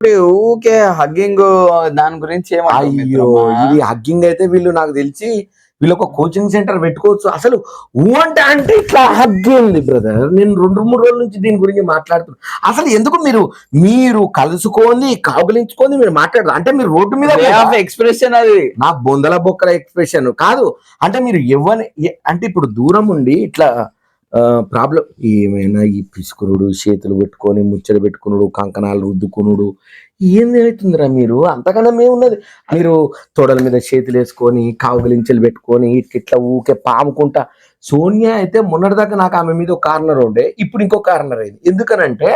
ఊకే హగ్గింగ్ దాని గురించి అయ్యో? ఇది హగ్గింగ్ అయితే వీళ్ళు నాకు తెలిసి వీళ్ళు ఒక కోచింగ్ సెంటర్ పెట్టుకోవచ్చు. అసలు ఊ అంటే అంటే ఇట్లా హగ్గింది బ్రదర్ నేను రెండు మూడు రోజుల నుంచి దీని గురించి మాట్లాడుతున్నా. అసలు ఎందుకు మీరు మీరు కలుసుకొని కాగులించుకొని మీరు మాట్లాడరు? అంటే మీరు రోడ్డు మీద expression అది. నా బొందల బొక్కల ఎక్స్ప్రెషన్ కాదు అంటే మీరు ఎవరి అంటే ఇప్పుడు దూరం ఉండి ఇట్లా ప్రాబ్లం ఏమైనా ఈ పిసుకునుడు చేతులు పెట్టుకొని ముచ్చట పెట్టుకునుడు కంకణాలు రుద్దుకునుడు ఏందవుతుందిరా మీరు? అంతకన్నా మేమున్నది మీరు తోడల మీద చేతులు వేసుకొని కావుగలించెలు పెట్టుకొని ఇట్లా ఇట్లా ఊకే పాముకుంటా. సోనియా అయితే మొన్నటిదాకా నాకు ఆమె మీద ఒక కార్నర్ ఉండే ఇప్పుడు ఇంకో కార్నర్ అయింది. ఎందుకనంటే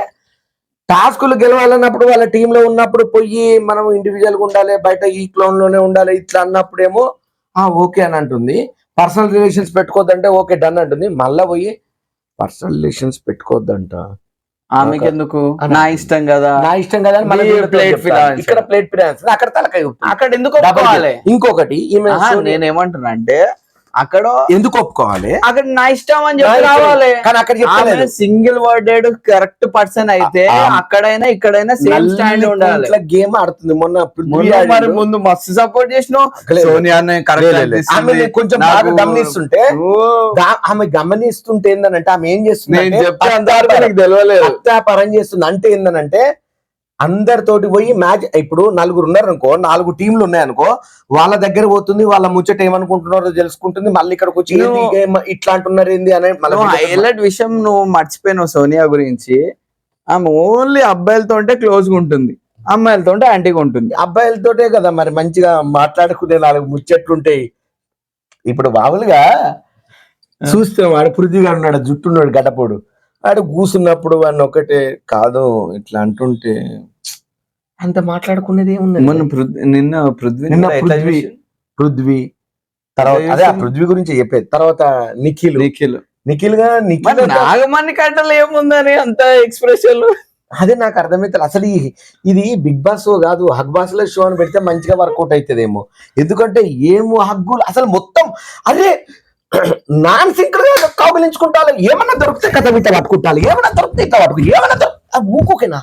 టాస్కులు గెలవాలన్నప్పుడు వాళ్ళ టీంలో ఉన్నప్పుడు పోయి మనం ఇండివిజువల్గా ఉండాలి బయట ఈ క్లౌన్లోనే ఉండాలి ఇట్లా అన్నప్పుడేమో ఆ ఓకే అని అంటుంది. పర్సనల్ రిలేషన్స్ పెట్టుకోవద్దంటే ఓకే డన్ అంటుంది. మళ్ళా పోయి పర్సనల్ రిలేషన్స్ పెట్టుకోవద్దంట ఆమెకి ఎందుకు నా ఇష్టం కదా. నా ఇష్టం కదా మళ్ళీ. ఇక్కడ ప్లేట్ ఫినాన్స్ అక్కడ తలకాయ. అక్కడ ఎందుకు. ఇంకొకటి ఈమె నేనేమంటున్నా అంటే అక్కడ ఎందుకు ఒప్పుకోవాలి? అక్కడ నా ఇష్టం అని చెప్పి. రావాలి. కానీ అక్కడ సింగిల్ వర్డెడ్ కరెక్ట్ పర్సన్ అయితే అక్కడైనా ఇక్కడైనా సేమ్ స్టాండ్ ఉండాలి. ఇట్లా గేమ్ ఆడుతుంది. మొన్న మరి. ముందు మస్తు సపోర్ట్. సోనియాని లేదు, కరెక్ట్ కొంచెం బాగా గమనిస్తుంటే ఆమె గమనిస్తుంటే ఏందనంటే ఆమె ఏం చేస్తుంది తెలియలేదు పరం చేస్తుంది. అంటే ఏందనంటే అందరితోటి పోయి మ్యాచ్ ఇప్పుడు నలుగురు ఉన్నారు అనుకో నాలుగు టీంలు ఉన్నాయి అనుకో వాళ్ళ దగ్గర పోతుంది వాళ్ళ ముచ్చట ఏమనుకుంటున్నారో తెలుసుకుంటుంది మళ్ళీ ఇక్కడికి వచ్చి ఇట్లా అంటున్నారు ఏంది అని హైలైట్ విషయం నువ్వు మర్చిపోయినావు సోనియా గురించి. ఆమె ఓన్లీ అబ్బాయిలతో ఉంటే క్లోజ్గా ఉంటుంది అమ్మాయిలతో ఉంటే యాంటీగా ఉంటుంది. అబ్బాయిలతోటే కదా మరి మంచిగా మాట్లాడుకునే నాలుగు ముచ్చట్లుంటాయి ఇప్పుడు మామూలుగా చూస్తే వాడు పృథ్వీ గారు ఉన్నాడు జుట్టు ఉన్నాడు గడపోడు వాడు కూసున్నప్పుడు వాడిని ఒకటే కాదు ఇట్లా అంటుంటే అంత మాట్లాడుకునేది మొన్న పృథ్వీ- నిన్న పృథ్వీ నిన్న పృథ్వీ. పృథ్వీ తర్వాత అదే ఆ? పృథ్వీ గురించి చెప్పేది. తర్వాత నిఖిల్. నిఖిల్. నిఖిల్గా నిఖిల్ నాగమణి కట్టలు ఏముందని అంత ఎక్స్ప్రెషన్ అదే నాకు అర్థమైతే అసలు ఈ- ఇది బిగ్ బాస్ షో కాదు హగ్ బాస్లో షో అని పెడితే మంచిగా వర్కౌట్ అవుతుందేమో. ఎందుకంటే ఏమో హగ్గులు అసలు మొత్తం అదే నాన్ సింక్రో కౌగిలించుకుంటారు ఏమన్నా దొరికితే కథ ఇట్లా పట్టుకుంటాను. ఏమన్నా దొరికితే ఇట్లా పట్టుకు ఏమన్నా దొరికి ఊకోకేనా?